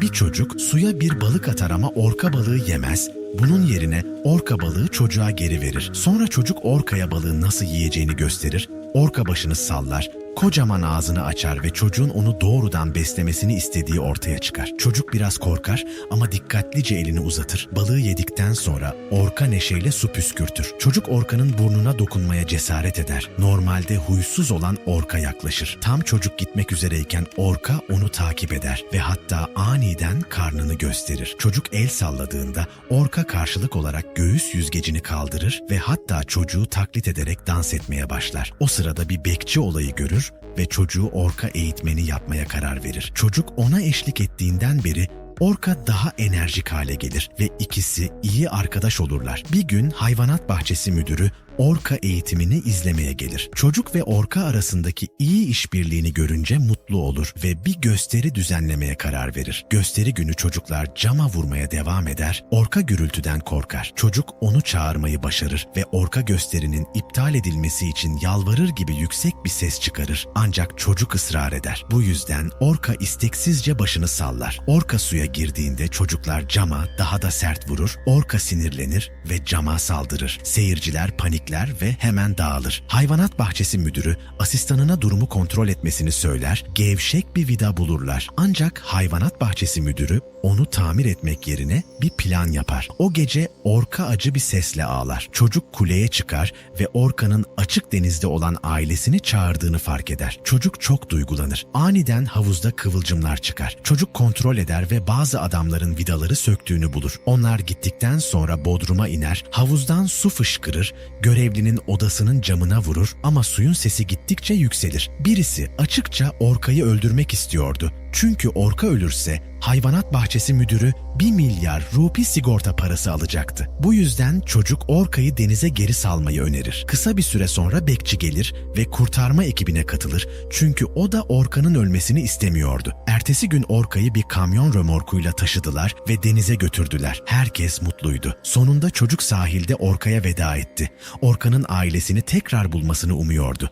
Bir çocuk suya bir balık atar ama orka balığı yemez. Bunun yerine orka balığı çocuğa geri verir. Sonra çocuk orkaya balığı nasıl yiyeceğini gösterir. Orka başını sallar, kocaman ağzını açar ve çocuğun onu doğrudan beslemesini istediği ortaya çıkar. Çocuk biraz korkar ama dikkatlice elini uzatır. Balığı yedikten sonra orka neşeyle su püskürtür. Çocuk orkanın burnuna dokunmaya cesaret eder. Normalde huysuz olan orka yaklaşır. Tam çocuk gitmek üzereyken orka onu takip eder ve hatta aniden karnını gösterir. Çocuk el salladığında orka karşılık olarak göğüs yüzgecini kaldırır ve hatta çocuğu taklit ederek dans etmeye başlar. O sırada bir bekçi olayı görür ve çocuğu orka eğitmeni yapmaya karar verir. Çocuk ona eşlik ettiğinden beri Orka daha enerjik hale gelir ve ikisi iyi arkadaş olurlar. Bir gün hayvanat bahçesi müdürü orka eğitimini izlemeye gelir. Çocuk ve orka arasındaki iyi işbirliğini görünce mutlu olur ve bir gösteri düzenlemeye karar verir. Gösteri günü çocuklar cama vurmaya devam eder. Orka gürültüden korkar. Çocuk onu çağırmayı başarır ve orka gösterinin iptal edilmesi için yalvarır gibi yüksek bir ses çıkarır. Ancak çocuk ısrar eder. Bu yüzden orka isteksizce başını sallar. Orka suya girdiğinde çocuklar cama daha da sert vurur. Orka sinirlenir ve cama saldırır. Seyirciler panikler ve hemen dağılır. Hayvanat bahçesi müdürü asistanına durumu kontrol etmesini söyler. Gevşek bir vida bulurlar. Ancak hayvanat bahçesi müdürü onu tamir etmek yerine bir plan yapar. O gece orka acı bir sesle ağlar. Çocuk kuleye çıkar ve orkanın açık denizde olan ailesini çağırdığını fark eder. Çocuk çok duygulanır. Aniden havuzda kıvılcımlar çıkar. Çocuk kontrol eder ve bazı adamların vidaları söktüğünü bulur. Onlar gittikten sonra bodruma iner, havuzdan su fışkırır, görevlinin odasının camına vurur ama suyun sesi gittikçe yükselir. Birisi açıkça orkayı öldürmek istiyordu. Çünkü orka ölürse hayvanat bahçesi müdürü 1 milyar rupi sigorta parası alacaktı. Bu yüzden çocuk orkayı denize geri salmayı önerir. Kısa bir süre sonra bekçi gelir ve kurtarma ekibine katılır çünkü o da orkanın ölmesini istemiyordu. Ertesi gün orkayı bir kamyon römorkuyla taşıdılar ve denize götürdüler. Herkes mutluydu. Sonunda çocuk sahilde orkaya veda etti. Orkanın ailesini tekrar bulmasını umuyordu.